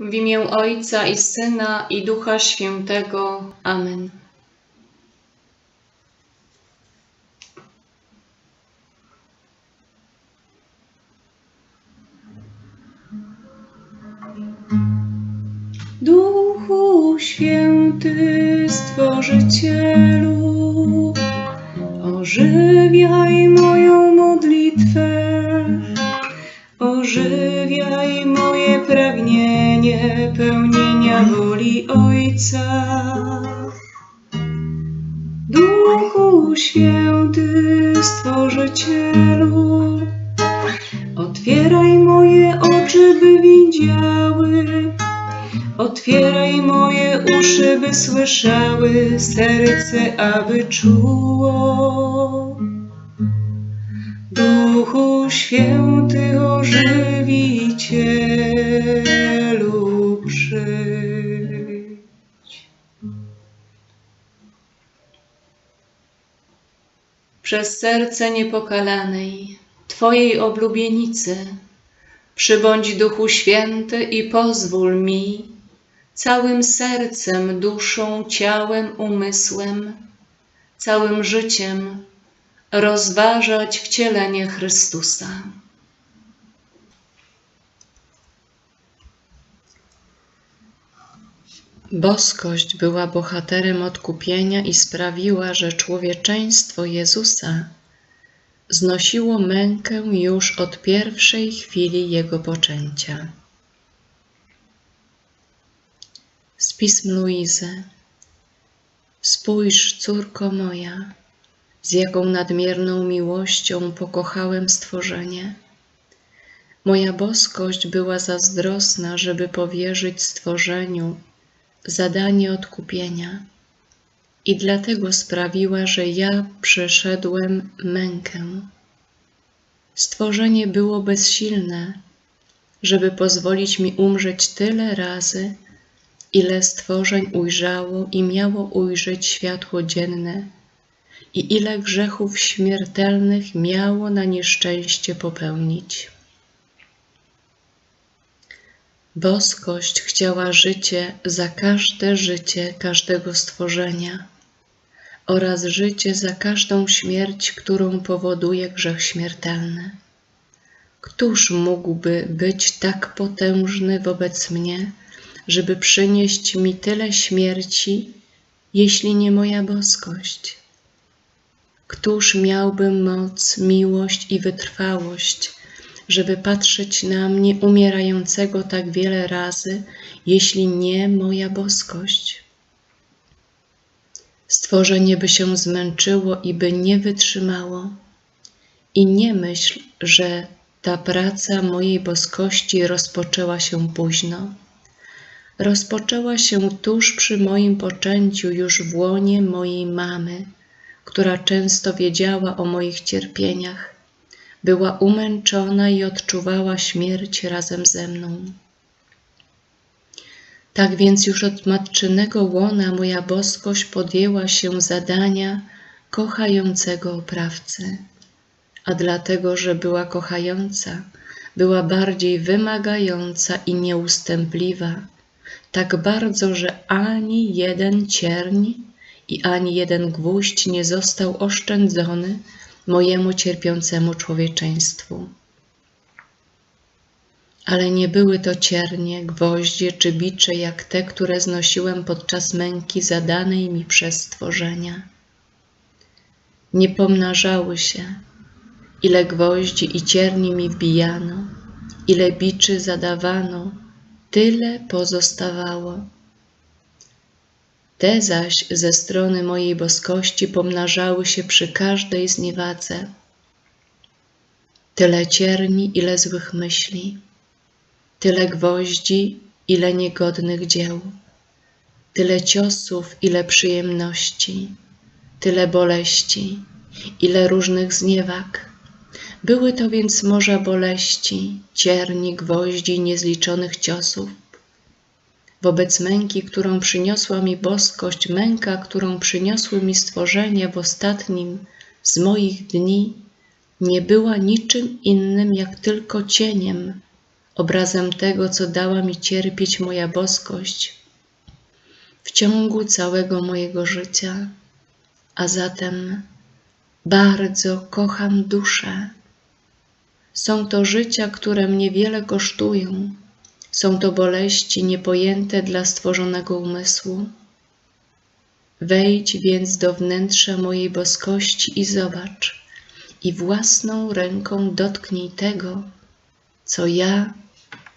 W imię Ojca i Syna i Ducha Świętego. Amen. Duchu Święty, Stworzycielu, ożywiaj moją modlitwę, ożywiaj pełnienia woli Ojca. Duchu Święty, Stworzycielu, otwieraj moje oczy, by widziały, otwieraj moje uszy, by słyszały, serce, aby czuło. Duchu Święty, ożywicielu, Przez serce niepokalanej Twojej oblubienicy przybądź Duchu Święty i pozwól mi całym sercem, duszą, ciałem, umysłem, całym życiem rozważać wcielenie Chrystusa. Boskość była bohaterem odkupienia i sprawiła, że człowieczeństwo Jezusa znosiło mękę już od pierwszej chwili Jego poczęcia. Z pism Luizy. Spójrz, córko moja, z jaką nadmierną miłością pokochałem stworzenie. Moja boskość była zazdrosna, żeby powierzyć stworzeniu zadanie odkupienia i dlatego sprawiła, że ja przeszedłem mękę. Stworzenie było bezsilne, żeby pozwolić mi umrzeć tyle razy, ile stworzeń ujrzało i miało ujrzeć światło dzienne, i ile grzechów śmiertelnych miało na nieszczęście popełnić. Boskość chciała życie za każde życie każdego stworzenia oraz życie za każdą śmierć, którą powoduje grzech śmiertelny. Któż mógłby być tak potężny wobec mnie, żeby przynieść mi tyle śmierci, jeśli nie moja boskość? Któż miałby moc, miłość i wytrwałość, żeby patrzeć na mnie umierającego tak wiele razy, jeśli nie moja boskość? Stworzenie by się zmęczyło i by nie wytrzymało. I nie myśl, że ta praca mojej boskości rozpoczęła się późno. Rozpoczęła się tuż przy moim poczęciu, już w łonie mojej mamy, która często wiedziała o moich cierpieniach była umęczona i odczuwała śmierć razem ze mną. Tak więc już od matczynego łona moja boskość podjęła się zadania kochającego oprawcy, a dlatego, że była kochająca, była bardziej wymagająca i nieustępliwa, tak bardzo, że ani jeden cierń i ani jeden gwóźdź nie został oszczędzony mojemu cierpiącemu człowieczeństwu. Ale nie były to ciernie, gwoździe czy bicze jak te, które znosiłem podczas męki zadanej mi przez stworzenia. Nie pomnażały się, ile gwoździ i cierni mi wbijano, ile biczy zadawano, tyle pozostawało. Te zaś ze strony mojej boskości pomnażały się przy każdej zniewadze. Tyle cierni, ile złych myśli, tyle gwoździ, ile niegodnych dzieł, tyle ciosów, ile przyjemności, tyle boleści, ile różnych zniewag. Były to więc morza boleści, cierni, gwoździ, niezliczonych ciosów, wobec męki, którą przyniosła mi boskość, męka, którą przyniosły mi stworzenia w ostatnim z moich dni, nie była niczym innym jak tylko cieniem obrazem tego, co dała mi cierpieć moja boskość w ciągu całego mojego życia, a zatem bardzo kocham duszę. Są to życia, które mnie wiele kosztują, są to boleści niepojęte dla stworzonego umysłu. Wejdź więc do wnętrza mojej boskości i zobacz, i własną ręką dotknij tego, co ja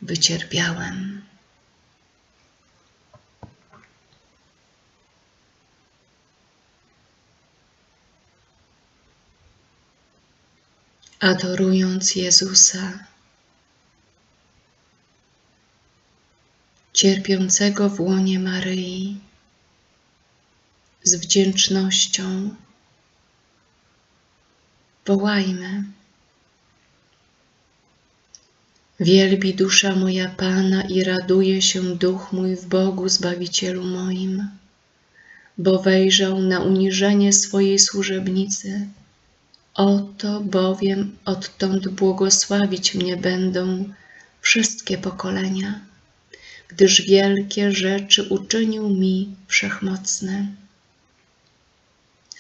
wycierpiałem. Adorując Jezusa, cierpiącego w łonie Maryi, z wdzięcznością wołajmy. Wielbi dusza moja Pana i raduje się duch mój w Bogu Zbawicielu moim, bo wejrzał na uniżenie swojej służebnicy. Oto bowiem odtąd błogosławić mnie będą wszystkie pokolenia, gdyż wielkie rzeczy uczynił mi wszechmocny,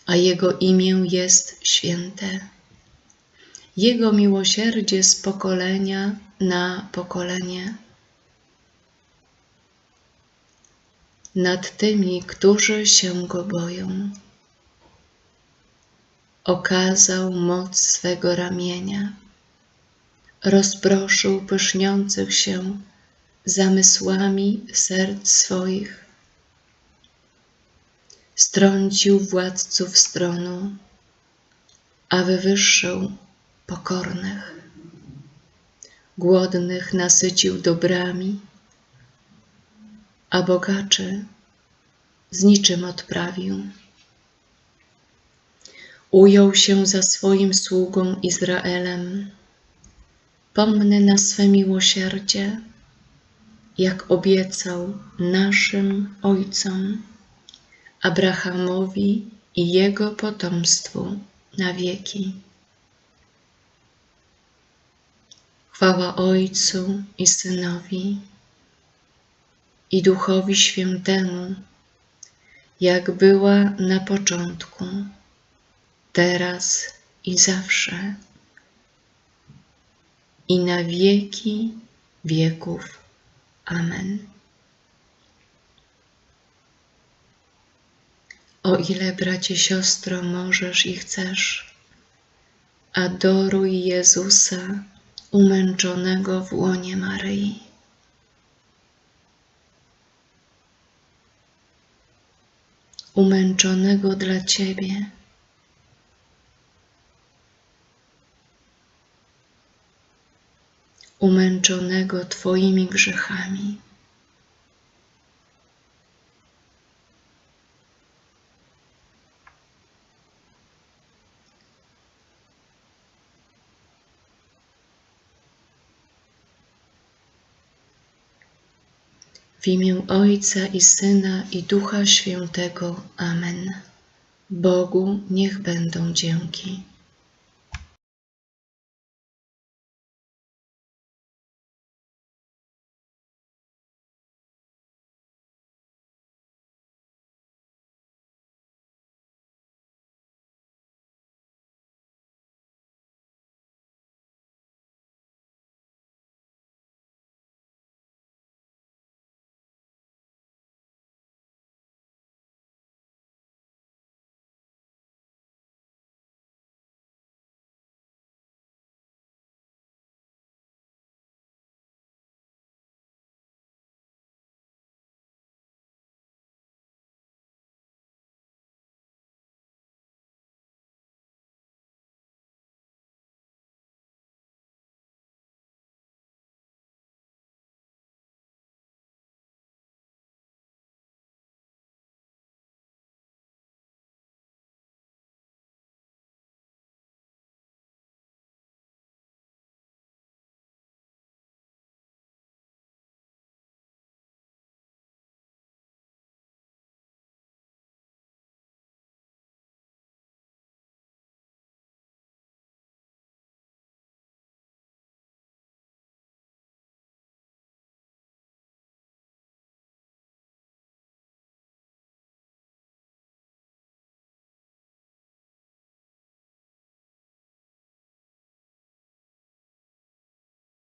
a Jego imię jest święte. Jego miłosierdzie z pokolenia na pokolenie. Nad tymi, którzy się Go boją. Okazał moc swego ramienia, rozproszył pyszniących się zamysłami serc swoich, strącił władców stronu, a wywyższył pokornych. Głodnych nasycił dobrami, a bogaczy z niczym odprawił. Ujął się za swoim sługą Izraelem, pomny na swe miłosierdzie, jak obiecał naszym ojcom, Abrahamowi i jego potomstwu na wieki. Chwała Ojcu i Synowi i Duchowi Świętemu, jak była na początku, teraz i zawsze, i na wieki wieków. Amen. O ile, bracie, siostro, możesz i chcesz, adoruj Jezusa umęczonego w łonie Maryi. Umęczonego dla Ciebie. Umęczonego Twoimi grzechami. W imię Ojca i Syna i Ducha Świętego. Amen. Bogu niech będą dzięki.